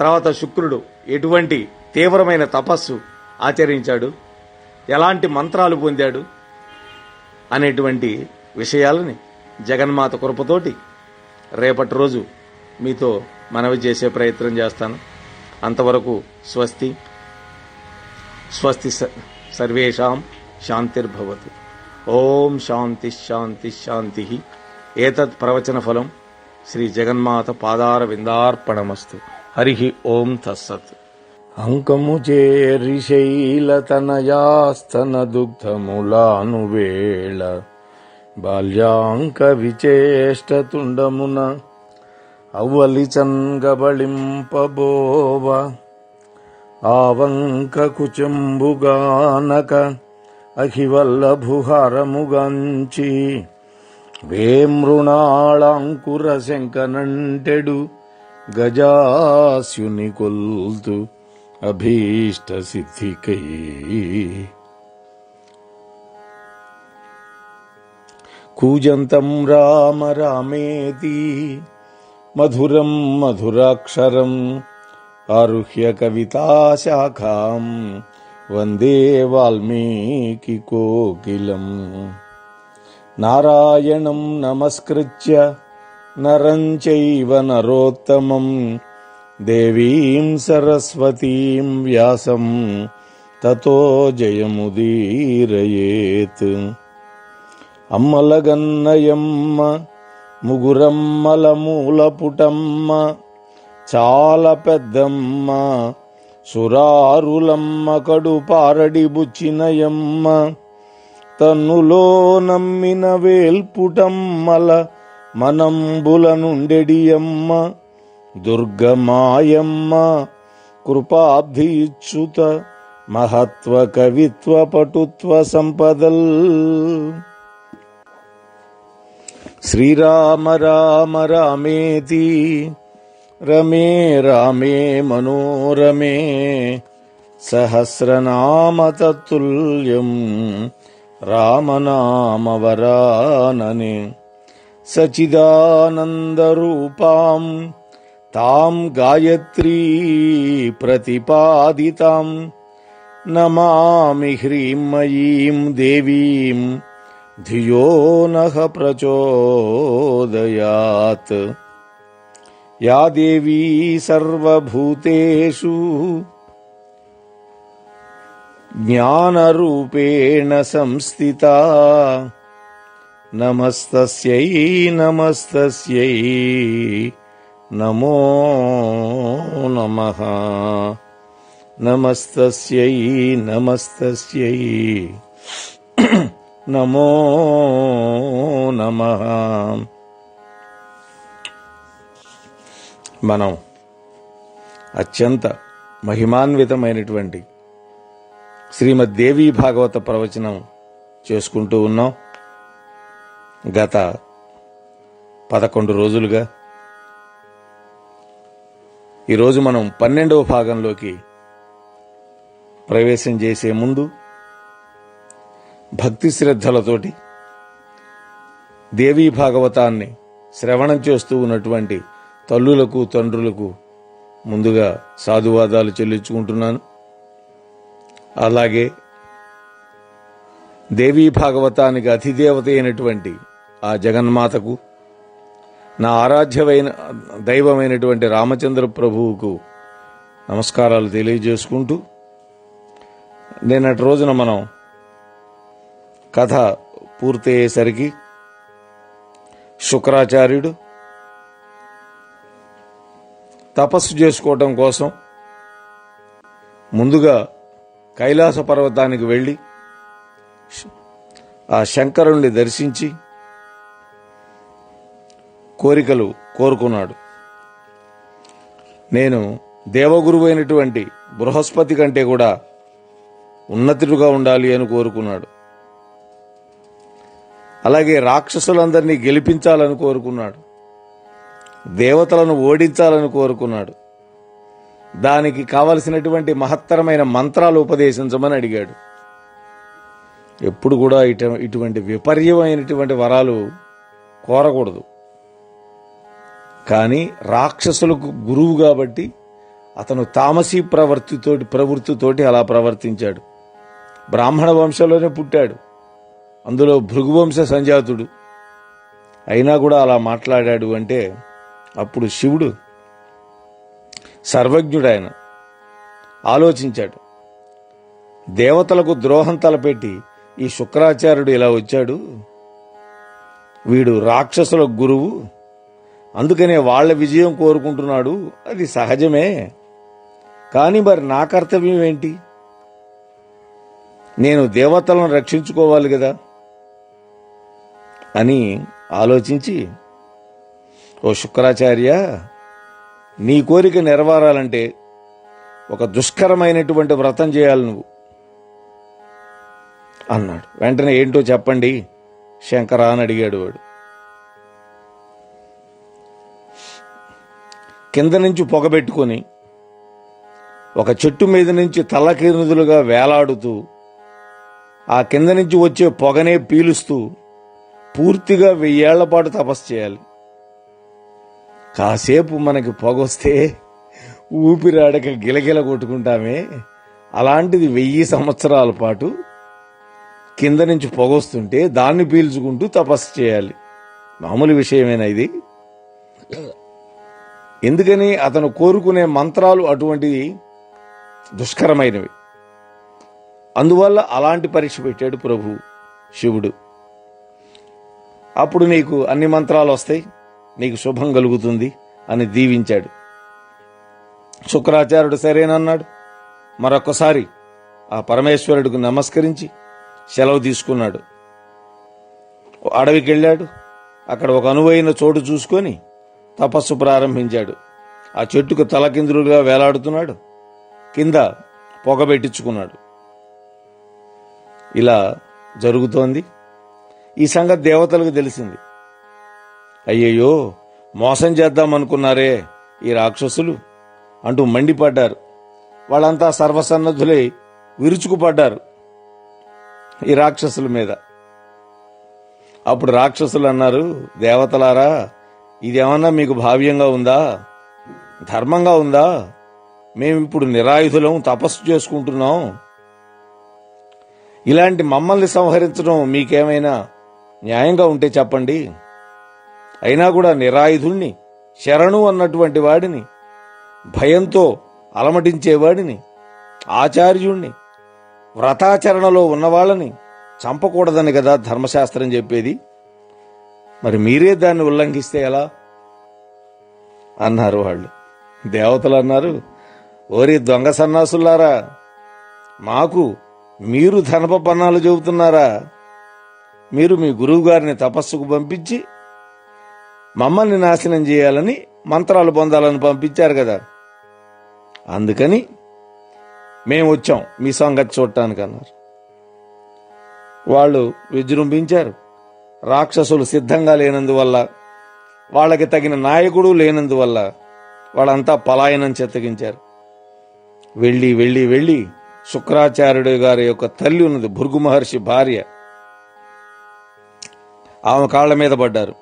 తర్వాత శుక్రుడు ఎటువంటి తీవ్రమైన తపస్సు ఆచరించాడు? ఎలాంటి మంత్రాలు పొందాడు? అనేటువంటి విషయాలని జగన్మాత కృపతోటి రేపటి రోజు మీతో మనవి చేసే ప్రయత్నం చేస్తాను. అంతవరకు స్వస్తి. స్వస్తి స- సర్వేషాం శాంతిర్భవతు. ఓం శాంతి శాంతి శాంతి. ఏతత్ ప్రవచన ఫలం శ్రీ జగన్మాత పాదార విందార్పణమస్తు. హరి ఓం తస్సత్. అంకము చేరిశైలతనయాస్తన దుగ్ధములాను వేళ బాల్యాంక విచేష్టతుండమున అవ్వలి చంగబళింపబోవ ఆవంక కుచంబుగానక అఖివల్లభుహారముగంచి వేమృణాళాంకుర శంకనంటెడు గజాస్యుని కొల్తు అభీష్ట సిద్ధికై. కూజంతం రామ రామేతి మధురం మధురాక్షరం ఆరుహ్య కవితాశాఖాం వందే వాల్మీకి కోకిలం. నారాయణం నమస్కృత్య నరం చైవ నరోత్తమం. దేవీం సరస్వతీం వ్యాసం. తతో జయముదీరయేత్. అమ్మలగన్నయమ్మ ముగురమ్మలమూలపుటమ్మ చాలా పెద్దమ్మ సురారులమ్మ కడు పారడి బుచ్చినయమ్మ తన్నులో నమ్మిన వేల్పుటమ్మల మనంబుల నుండెడియమ్మ దుర్గమాయమ్మ కృపాబ్ధిచ్యుత మహత్వ కవిత్వ పటుత్వ సంపదల్ శ్రీరామ రామ రామేతి రమే రామే మనోరమే సహస్రనామ తత్తుల్యం రామనామవరాననే. सचिदानन्दरूपाम् ताम् गायत्री प्रतिपादिताम्। नमामि ह्रीम्मयीम् देवीम् धियो नः प्रचोदयात्। या देवी सर्वभूतेषु ज्ञानरूपेण संस्थिता। నమస్తస్యై నమస్తస్యై. నమో నమ. నమస్తస్యై నమస్తస్యై. నమో నమ. మనం అత్యంత మహిమాన్వితమైనటువంటి శ్రీమద్దేవీ భాగవత ప్రవచనం చేసుకుంటూ ఉన్నాం. గత పదకొండు రోజులుగా ఈరోజు మనం పన్నెండవ భాగంలోకి ప్రవేశం చేసే ముందు భక్తి శ్రద్ధలతోటి దేవీ భాగవతాన్ని శ్రవణం చేస్తూ ఉన్నటువంటి తల్లులకు తండ్రులకు ముందుగా సాధువాదాలు చెల్లించుకుంటున్నాను. అలాగే దేవీ భాగవతానికి అధిదేవత అయినటువంటి ఆ జగన్మాతకు నా ఆరాధ్యమైన దైవమైనటువంటి రామచంద్ర ప్రభువుకు నమస్కారాలు తెలియజేసుకుంటూ నిన్నటి రోజున మనం కథ పూర్తయ్యేసరికి శుక్రాచార్యుడు తపస్సు చేసుకోవటం కోసం ముందుగా కైలాస పర్వతానికి వెళ్ళి ఆ శంకరుణ్ణి దర్శించి కోరికలు కోరుకున్నాడు. నేను దేవగురువు అయినటువంటి బృహస్పతి కంటే కూడా ఉన్నతుడుగా ఉండాలి అని కోరుకున్నాడు. అలాగే రాక్షసులందరినీ గెలిపించాలని కోరుకున్నాడు. దేవతలను ఓడించాలని కోరుకున్నాడు. దానికి కావలసినటువంటి మహత్తరమైన మంత్రాలు ఉపదేశించమని అడిగాడు. ఎప్పుడు కూడా ఇటు ఇటువంటి విపర్యమైనటువంటి వరాలు కోరకూడదు. కానీ రాక్షసులకు గురువు కాబట్టి అతను తామసీ ప్రవర్తితోటి ప్రవృత్తితోటి అలా ప్రవర్తించాడు. బ్రాహ్మణ వంశంలోనే పుట్టాడు. అందులో భృగువంశ సంజాతుడు. అయినా కూడా అలా మాట్లాడాడు అంటే అప్పుడు శివుడు సర్వజ్ఞుడాయన ఆలోచించాడు. దేవతలకు ద్రోహం తలపెట్టి ఈ శుక్రాచార్యుడు ఇలా వచ్చాడు. వీడు రాక్షసుల గురువు అందుకనే వాళ్ళ విజయం కోరుకుంటున్నాడు. అది సహజమే. కానీ మరి నా కర్తవ్యం ఏంటి? నేను దేవతలను రక్షించుకోవాలి కదా అని ఆలోచించి ఓ శుక్రాచార్య నీ కోరిక నెరవేరాలంటే ఒక దుష్కరమైనటువంటి వ్రతం చేయాలి నువ్వు అన్నాడు. వెంటనే ఏంటో చెప్పండి శంకరా అని అడిగాడు వాడు. కింద నుంచి పొగబెట్టుకొని ఒక చెట్టు మీద నుంచి తల్లకిరుదులుగా వేలాడుతూ ఆ కింద నుంచి వచ్చే పొగనే పీలుస్తూ పూర్తిగా వెయ్యేళ్ళ పాటు తపస్సు చేయాలి. కాసేపు మనకి పొగొస్తే ఊపిరాడక గిలగిల కొట్టుకుంటామే. అలాంటిది వెయ్యి సంవత్సరాల పాటు కింద నుంచి పొగొస్తుంటే దాన్ని పీల్చుకుంటూ తపస్సు చేయాలి. మామూలు విషయమేనా ఇది? ఎందుకని అతను కోరుకునే మంత్రాలు అటువంటివి దుష్కరమైనవి. అందువల్ల అలాంటి పరీక్ష పెట్టాడు ప్రభు శివుడు. అప్పుడు నీకు అన్ని మంత్రాలు వస్తాయి నీకు శుభం కలుగుతుంది అని దీవించాడు. శుక్రాచార్యుడు సరేనన్నాడు. మరొకసారి ఆ పరమేశ్వరుడికి నమస్కరించి సెలవు తీసుకున్నాడు. అడవికి వెళ్ళాడు అక్కడ ఒక అనువైన చోటు చూసుకొని తపస్సు ప్రారంభించాడు. ఆ చెట్టుకు తలకిందులుగా వేలాడుతున్నాడు. కింద పొగ పెట్టించుకున్నాడు. ఇలా జరుగుతోంది. ఈ సంగతి దేవతలకు తెలిసింది. అయ్యయ్యో మోసం చేద్దామనుకున్నారే ఈ రాక్షసులు అంటూ మండిపడ్డారు. వాళ్ళంతా సర్వసన్నద్ధులై విరుచుకుపడ్డారు ఈ రాక్షసుల మీద. అప్పుడు రాక్షసులు అన్నారు దేవతలారా ఇదేమన్నా మీకు భావ్యంగా ఉందా? ధర్మంగా ఉందా? మేము ఇప్పుడు నిరాయుధులం తపస్సు చేసుకుంటున్నాం. ఇలాంటి మమ్మల్ని సంహరించడం మీకేమైనా న్యాయంగా ఉంటే చెప్పండి. అయినా కూడా నిరాయుధుణ్ణి శరణు అన్నటువంటి వాడిని భయంతో అలమటించేవాడిని ఆచార్యుణ్ణి వ్రతాచరణలో ఉన్నవాళ్ళని చంపకూడదని కదా ధర్మశాస్త్రం చెప్పేది? మరి మీరే దాన్ని ఉల్లంఘిస్తే ఎలా? అన్నారు వాళ్ళు. దేవతలు అన్నారు ఓరి దొంగ సన్నాసులారా మాకు మీరు ధనప పన్నాలు చెబుతున్నారా? మీరు మీ గురువు గారిని తపస్సుకు పంపించి మమ్మల్ని నాశనం చేయాలని మంత్రాలు పొందాలని పంపించారు కదా. అందుకని మేము వచ్చాం మీ సంగతి చూడటానికి అన్నారు. వాళ్ళు విజృంభించారు. రాక్షసులు సిద్ధంగా లేనందువల్ల వాళ్ళకి తగిన నాయకుడు లేనందువల్ల వాళ్ళంతా పలాయనం చెత్తగించారు. వెళ్ళి వెళ్ళి వెళ్ళి శుక్రాచార్యుడు గారి యొక్క తల్లి ఉన్నది భృగు మహర్షి భార్య ఆమె కాళ్ళ మీద పడ్డారు.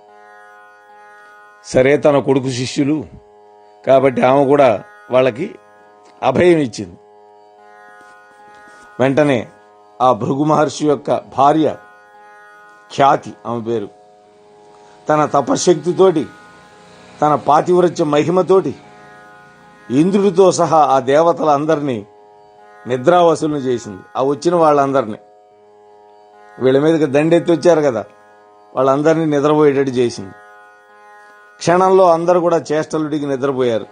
సరే తన కొడుకు శిష్యులు కాబట్టి ఆమె కూడా వాళ్ళకి అభయం ఇచ్చింది. వెంటనే ఆ భృగు మహర్షి యొక్క భార్య ఖ్యాతి ఆమె పేరు. తన తపశక్తితోటి తన పాతివ్రత్య మహిమతోటి ఇంద్రుడితో సహా ఆ దేవతలందరినీ నిద్రావసులను చేసింది. ఆ వచ్చిన వాళ్ళందరినీ. వీళ్ళ మీదకి దండెత్తి వచ్చారు కదా వాళ్ళందరినీ నిద్రపోయేటట్టు చేసింది. క్షణంలో అందరు కూడా చేష్టలుడికి నిద్రపోయారు.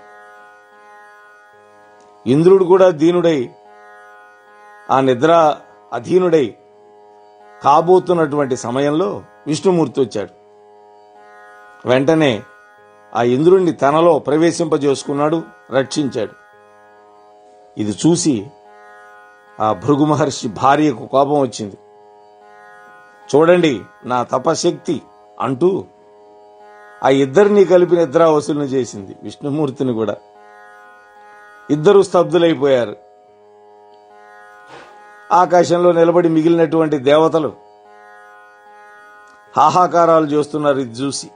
ఇంద్రుడు కూడా దీనుడై ఆ నిద్ర అధీనుడై కాబోతున్నటువంటి సమయంలో విష్ణుమూర్తి వచ్చాడు. వెంటనే ఆ ఇంద్రుణ్ణి తనలో ప్రవేశింపజేసుకున్నాడు రక్షించాడు. ఇది చూసి ఆ భృగు మహర్షి భార్యకు కోపం వచ్చింది. చూడండి నా తపశక్తి అంటూ ఆ ఇద్దరిని కలిపి నిద్రావసులను చేసింది విష్ణుమూర్తిని కూడా. ఇద్దరు స్తబ్దులైపోయారు. ఆకాశంలో నిలబడి మిగిలినటువంటి దేవతలు హాహాకారాలు చేస్తున్నారు ఇది చూసి.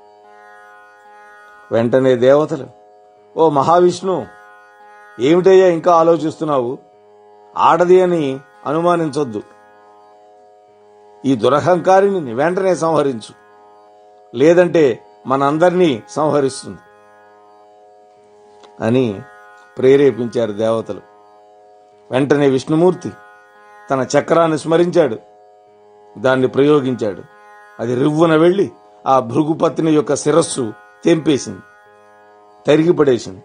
వెంటనే దేవతలు ఓ మహావిష్ణు ఏమిటయ్యా ఇంకా ఆలోచిస్తున్నావు? ఆడది అని అనుమానించొద్దు. ఈ దురహంకారిని వెంటనే సంహరించు. లేదంటే మనందరినీ సంహరిస్తుంది. అని ప్రేరేపించారు దేవతలు. వెంటనే విష్ణుమూర్తి తన చక్రాన్ని స్మరించాడు. దాన్ని ప్రయోగించాడు. అది రివ్వున వెళ్ళి ఆ భృగుపత్ని యొక్క శిరస్సు తెంపేసింది. తరిగిపడేసింది.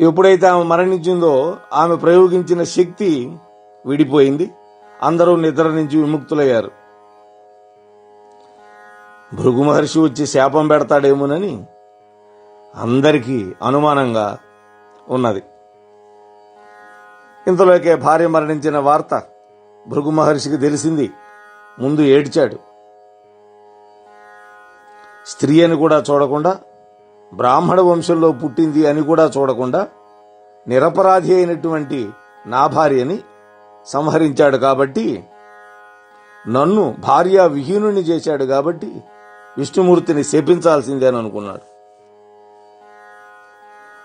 ఎప్పుడైతే ఆమె మరణించిందో ఆమె ప్రయోగించిన శక్తి విడిపోయింది. అందరూ నిద్ర నుంచి విముక్తులయ్యారు. భృగు మహర్షి వచ్చి శాపం పెడతాడేమోనని అందరికీ అనుమానంగా ఉన్నది. ఇంతలోకే భార్య మరణించిన వార్త భృగు మహర్షికి తెలిసింది. ముందు ఏడ్చాడు. స్త్రీ అని కూడా చూడకుండా బ్రాహ్మణ వంశంలో పుట్టింది అని కూడా చూడకుండా నిరపరాధి అయినటువంటి నా భార్యని సంహరించాడు కాబట్టి నన్ను భార్య విహీనుని చేశాడు కాబట్టి విష్ణుమూర్తిని శపించాల్సిందే అని అనుకున్నాడు.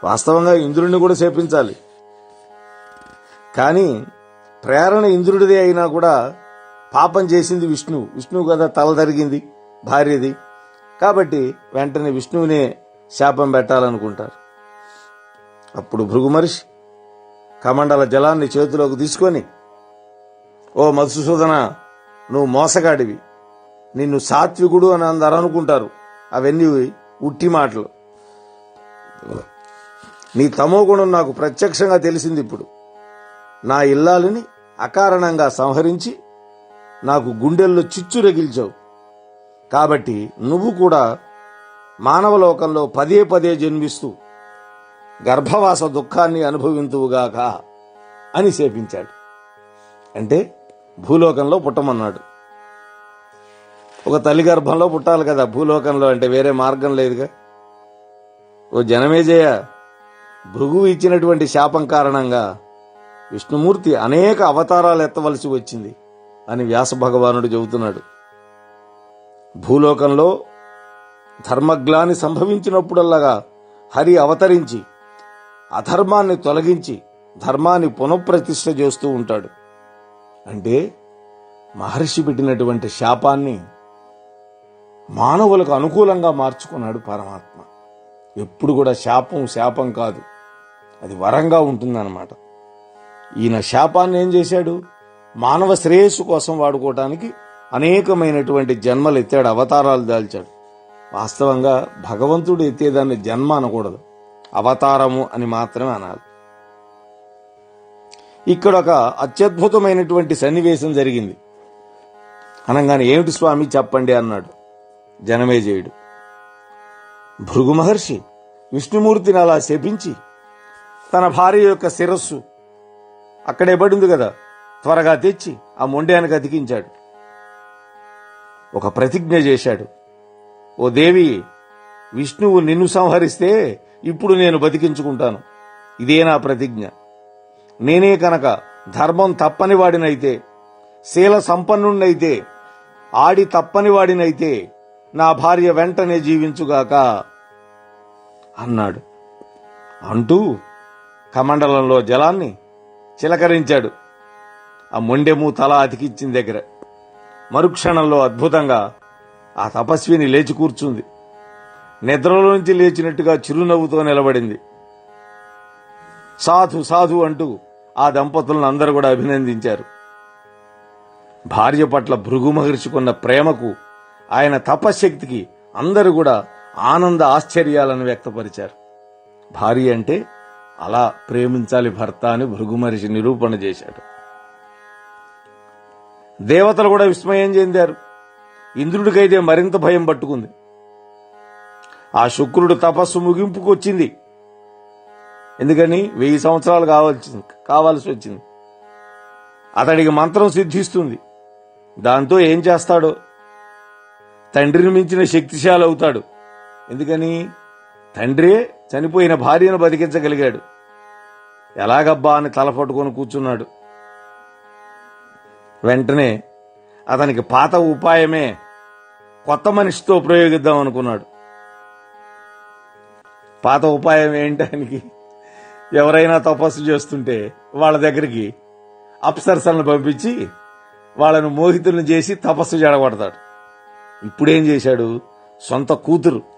వాస్తవంగా ఇంద్రుణ్ణి కూడా శపించాలి. కానీ ప్రేరణ ఇంద్రుడిదే అయినా కూడా పాపం చేసింది విష్ణువు విష్ణువు కదా తల తరిగింది భార్యది. కాబట్టి వెంటనే విష్ణువునే శాపం పెట్టాలనుకుంటారు. అప్పుడు భృగు మనిషి కమండల జలాన్ని చేతిలోకి తీసుకొని ఓ మధుసూదన నువ్వు మోసగాడివి. నిన్ను సాత్వికుడు అని అందరూ అనుకుంటారు. అవన్నీ ఉట్టి మాటలు. నీ తమో గుణం నాకు ప్రత్యక్షంగా తెలిసింది ఇప్పుడు. నా ఇల్లాలని అకారణంగా సంహరించి నాకు గుండెల్లో చిచ్చు రగిల్చావు కాబట్టి నువ్వు కూడా మానవలోకంలో పదే పదే జన్మిస్తూ గర్భవాస దుఃఖాన్ని అనుభవింతువుగాక అని శేపించాడు. అంటే భూలోకంలో పుట్టమన్నాడు. ఒక తల్లి గర్భంలో పుట్టాలి కదా భూలోకంలో అంటే వేరే మార్గం లేదుగా. ఓ జనమేజయ భృగువు ఇచ్చినటువంటి శాపం కారణంగా విష్ణుమూర్తి అనేక అవతారాలు ఎత్తవలసి వచ్చింది అని వ్యాస భగవానుడు చెబుతున్నాడు. భూలోకంలో ధర్మగ్లాని సంభవించినప్పుడల్లాగా హరి అవతరించి అధర్మాన్ని తొలగించి ధర్మాన్ని పునఃప్రతిష్ఠ చేస్తూ ఉంటాడు. అంటే మహర్షి పెట్టినటువంటి శాపాన్ని మానవులకు అనుకూలంగా మార్చుకున్నాడు పరమాత్మ. ఎప్పుడు కూడా శాపం శాపం కాదు. అది వరంగా ఉంటుందన్నమాట. ఈయన శాపాన్ని ఏం చేశాడు? మానవ శ్రేయస్సు కోసం వాడుకోవటానికి అనేకమైనటువంటి జన్మలు ఎత్తాడు అవతారాలు దాల్చాడు. వాస్తవంగా భగవంతుడు ఎత్తేదాన్ని జన్మ అనకూడదు. అవతారము అని మాత్రమే అనాలి. ఇక్కడ ఒక అత్యద్భుతమైనటువంటి సన్నివేశం జరిగింది. అనగానే ఏమిటి స్వామి చెప్పండి అన్నాడు జనమేజయుడు. భృగు మహర్షి విష్ణుమూర్తిని అలా శపించి తన భార్య యొక్క శిరస్సు అక్కడే పడింది కదా. త్వరగా తెచ్చి ఆ మొండ్యానికి అతికించాడు ఒక ప్రతిజ్ఞ చేశాడు. ఓ దేవి విష్ణువు నిన్ను సంహరిస్తే ఇప్పుడు నేను బతికించుకుంటాను. ఇదే నా ప్రతిజ్ఞ. నేనే కనుక ధర్మం తప్పని వాడినైతే శీల సంపన్నుడినైతే ఆడి తప్పని వాడినైతే నా భార్య వెంటనే జీవించుగాక అన్నాడు. అంటూ కమండలంలో జలాన్ని చిలకరించాడు. ఆ మొండెము తల అతికిచ్చిన దగ్గర. మరుక్షణంలో అద్భుతంగా ఆ తపస్విని లేచి కూర్చుంది. నిద్రలోంచి లేచినట్టుగా చిరునవ్వుతో నిలబడింది. సాధు సాధు అంటూ ఆ దంపతులను అందరూ కూడా అభినందించారు. భార్య పట్ల భృగు మహర్షికున్న ప్రేమకు ఆయన తపశ్శక్తికి అందరూ కూడా ఆనంద ఆశ్చర్యాలను వ్యక్తపరిచారు. భార్య అంటే అలా ప్రేమించాలి భర్త అని భృగు మహర్షి నిరూపణ చేశాడు. దేవతలు కూడా విస్మయం చెందారు. ఇంద్రుడికైతే మరింత భయం పట్టుకుంది. ఆ శుక్రుడు తపస్సు ముగింపుకు వచ్చింది. ఎందుకని? వెయ్యి సంవత్సరాలు కావాల్సింది కావాల్సి వచ్చింది. అతడికి మంత్రం సిద్ధిస్తుంది. దాంతో ఏం చేస్తాడో? తండ్రిని మించిన శక్తిశాలి అవుతాడు. ఎందుకని? తండ్రే చనిపోయిన భార్యను బతికించగలిగాడు. ఎలాగబ్బా అని తలపట్టుకొని కూర్చున్నాడు. వెంటనే అతనికి పాత ఉపాయమే కొత్త మనిషితో ప్రయోగిద్దాం అనుకున్నాడు. పాత ఉపాయం ఏంటి ఎవరైనా తపస్సు చేస్తుంటే వాళ్ళ దగ్గరికి అప్సరసలను పంపించి వాళ్ళను మోహితులను చేసి తపస్సు జడగొడతాడు ఇప్పుడేం చేశాడు? సొంత కూతురు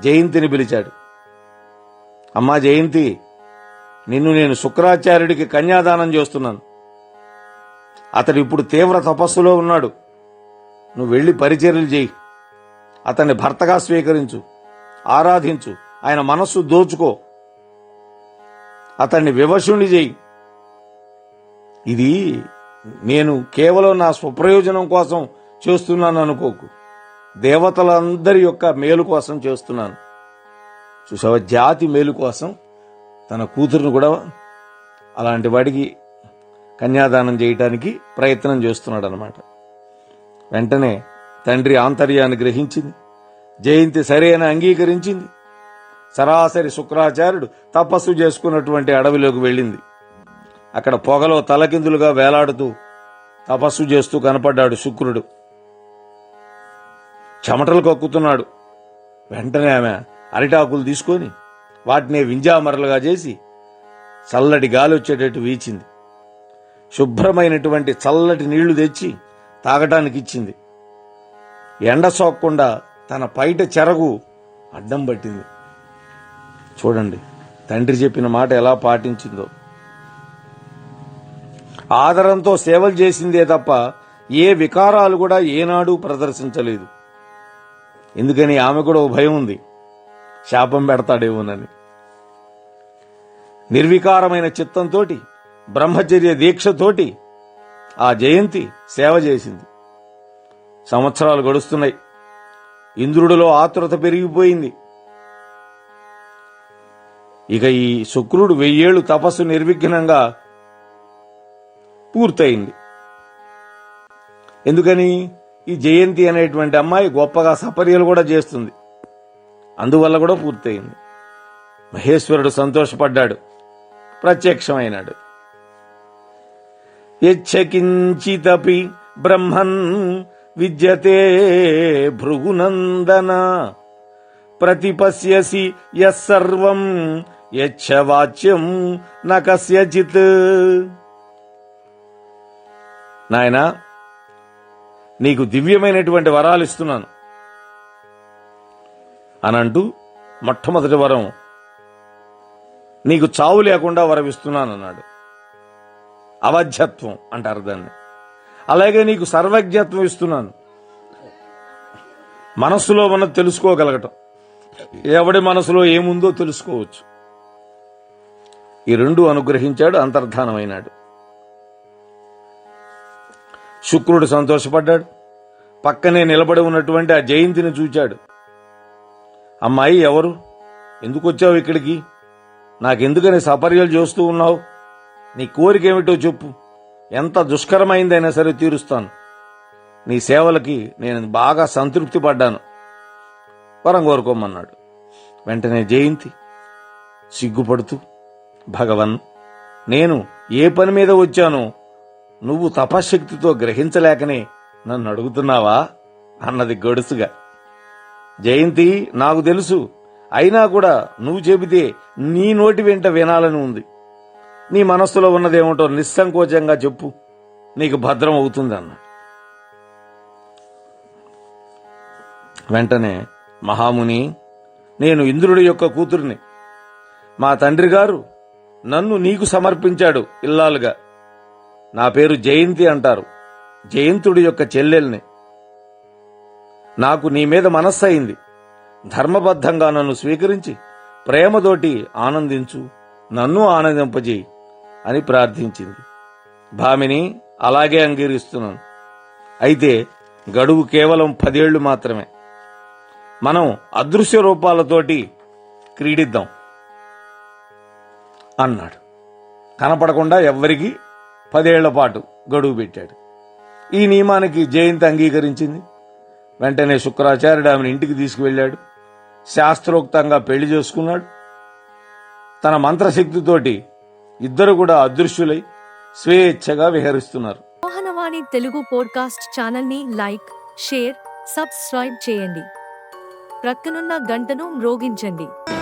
జయంతిని పిలిచాడు. అమ్మా జయంతి నిన్ను నేను శుక్రాచార్యుడికి కన్యాదానం చేస్తున్నాను. అతడు ఇప్పుడు తీవ్ర తపస్సులో ఉన్నాడు. నువ్వు వెళ్ళి పరిచర్యలు చేయి. అతన్ని భర్తగా స్వీకరించు. ఆరాధించు. ఆయన మనస్సు దోచుకో. అతన్ని వివశుణ్ణి చేయి. ఇది నేను కేవలం నా స్వప్రయోజనం కోసం చేస్తున్నాను అనుకోకు. దేవతలందరి యొక్క మేలు కోసం చేస్తున్నాను. చూసావా? జాతి మేలు కోసం తన కూతురును కూడా అలాంటి వాడికి కన్యాదానం చేయటానికి ప్రయత్నం చేస్తున్నాడు అనమాట వెంటనే తండ్రి ఆంతర్యాన్ని గ్రహించింది. జయంతి సరైన అంగీకరించింది. సరాసరి శుక్రాచార్యుడు తపస్సు చేసుకున్నటువంటి అడవిలోకి వెళ్ళింది. అక్కడ పొగలో తలకిందులుగా వేలాడుతూ తపస్సు చేస్తూ కనపడ్డాడు శుక్రుడు. చెమటలు కక్కుతున్నాడు. వెంటనే ఆమె అరిటాకులు తీసుకొని వాటిని వింజామరలుగా చేసి చల్లటి గాలి వచ్చేటట్టు వీచింది. శుభ్రమైనటువంటి చల్లటి నీళ్ళు తెచ్చి తాగటానికి ఇచ్చింది ఎండ సోకకుండా తన పైట చెరగు అడ్డం పట్టింది. చూడండి తండ్రి చెప్పిన మాట ఎలా పాటించిందో. ఆదరంతో సేవలు చేసిందే తప్ప ఏ వికారాలు కూడా ఏనాడు ప్రదర్శించలేదు. ఎందుకని ఆమె కూడా ఓ భయం ఉంది. శాపం పెడతాడేమోనని. నిర్వికారమైన చిత్తంతో బ్రహ్మచర్య దీక్షతోటి ఆ జయంతి సేవ చేసింది. సంవత్సరాలు గడుస్తున్నాయి. ఇంద్రుడిలో ఆతురత పెరిగిపోయింది. ఇక ఈ శుక్రుడు వెయ్యేళ్ళు తపస్సు నిర్విఘ్నంగా పూర్తయింది. ఎందుకని? ఈ జయంతి అనేటువంటి అమ్మాయి గొప్పగా సపర్యలు కూడా చేస్తుంది. అందువల్ల కూడా పూర్తయింది. మహేశ్వరుడు సంతోషపడ్డాడు. ప్రత్యక్షమైనాడు. యచ్చకించితపి బ్రహ్మన్ విద్యతే భృగునందన ప్రతిపశ్యసి యస్సర్వం యచ్చవాచ్యం న కస్యచిత్ నాయనా నీకు దివ్యమైనటువంటి వరాలు ఇస్తున్నాను. అనంటూ మొట్టమొదటి వరం నీకు చావు లేకుండా వరమిస్తున్నానన్నాడు. అవధ్యత్వం అంటారు దాన్ని. అలాగే నీకు సర్వజ్ఞత్వం ఇస్తున్నాను. మనస్సులో మనం తెలుసుకోగలగటం. ఎవడి మనసులో ఏముందో తెలుసుకోవచ్చు. ఈ రెండు అనుగ్రహించాడు అంతర్ధానమైనాడు. శుక్రుడు సంతోషపడ్డాడు. పక్కనే నిలబడి ఉన్నటువంటి ఆ జయంతిని చూచాడు. అమ్మాయి ఎవరు? ఎందుకు వచ్చావు ఇక్కడికి? నాకెందుకని సపర్యలు చేస్తూ ఉన్నావు? నీ కోరిక ఏమిటో చెప్పు. ఎంత దుష్కరమైందైనా సరే తీరుస్తాను. నీ సేవలకి నేను బాగా సంతృప్తి పడ్డాను. వరం కోరుకోమన్నాడు. వెంటనే జయంతి. సిగ్గుపడుతూ భగవన్ నేను ఏ పని మీద వచ్చానో నువ్వు తపశ్శక్తితో గ్రహించలేకనే నన్ను అడుగుతున్నావా అన్నది గడుసుగా. జయంతి నాకు తెలుసు. అయినా కూడా నువ్వు చెబితే నీ నోటి వెంట వినాలని ఉంది. నీ మనస్సులో ఉన్నదేమిటో నిస్సంకోచంగా చెప్పు. నీకు భద్రం అవుతుంది వెంటనే మహాముని నేను ఇంద్రుడి యొక్క కూతురిని. మా తండ్రి గారు నన్ను నీకు సమర్పించాడు ఇల్లాలుగా. నా పేరు జయంతి అంటారు. జయంతుడి యొక్క చెల్లెల్ని. నాకు నీ మీద మనస్సయింది. ధర్మబద్ధంగా నన్ను స్వీకరించి ప్రేమతోటి ఆనందించు నన్ను ఆనందింపజేయి అని ప్రార్థించింది. భామిని అలాగే అంగీకరిస్తున్నాను. అయితే గడువు కేవలం పదేళ్ళు మాత్రమే. మనం అదృశ్య రూపాలతోటి క్రీడిద్దాం. అన్నాడు. కనపడకుండా ఎవ్వరికీ పదేళ్ళ పాటు గడువు పెట్టాడు. ఈ నియమానికి జయంతి అంగీకరించింది. వెంటనే శుక్రాచార్యుడు ఆమెను ఇంటికి తీసుకువెళ్ళాడు. శాస్త్రోక్తంగా పెళ్ళి చేసుకున్నాడు. తన మంత్రశక్తితోటి ఇద్దరు కూడా అదృశ్యులై స్వేచ్ఛగా విహరిస్తున్నారు. మోహనవాణి తెలుగు పోడ్కాస్ట్ ఛానల్ని లైక్ షేర్ సబ్స్క్రైబ్ చేయండి. ప్రక్కనున్న గంటను మ్రోగించండి.